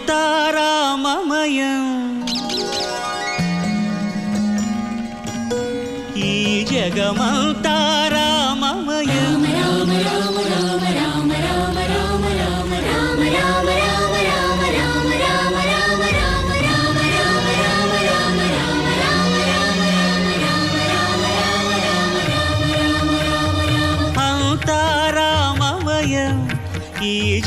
అంతారామమయం ఈ జగమంతా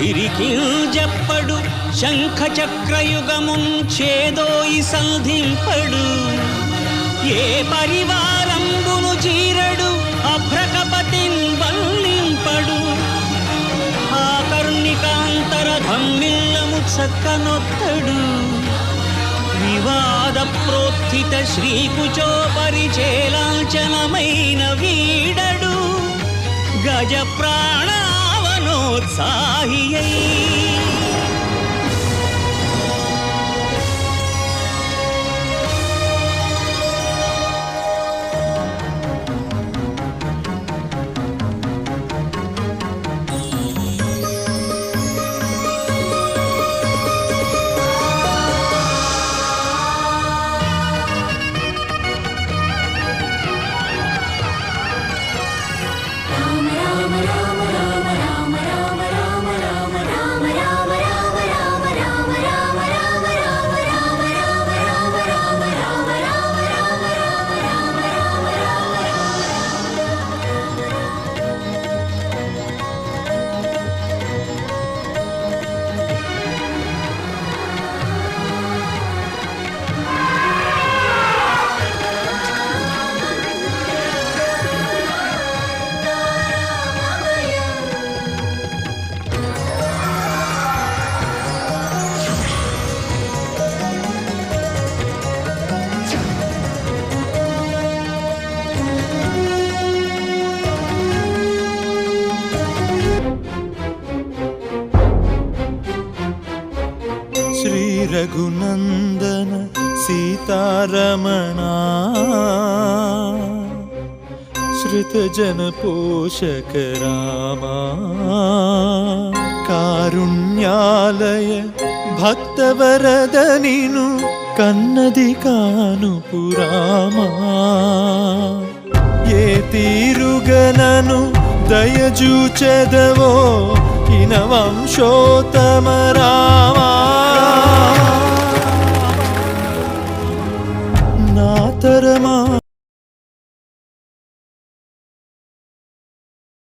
సిరికింజప్పడు శంఖ చక్రయుగముంచేదోయి సంధింపడు. ఏ పరివారంబును చీరడు అభ్రకపతిన్ వల్లింపడు. ఆ కర్ణికాంతర ధమ్మిల్లము చక్కనొత్తడు. వివాద ప్రోత్థిత శ్రీకుచో పరిచేలాంచనమైన వీడడు. గజ வினோத் సీతారమణ. శ్రుతజన పోషక రామా కారుణ్యాలయ భక్తవరద నిను కన్నది కాను పురామా ఏ తీరుగనను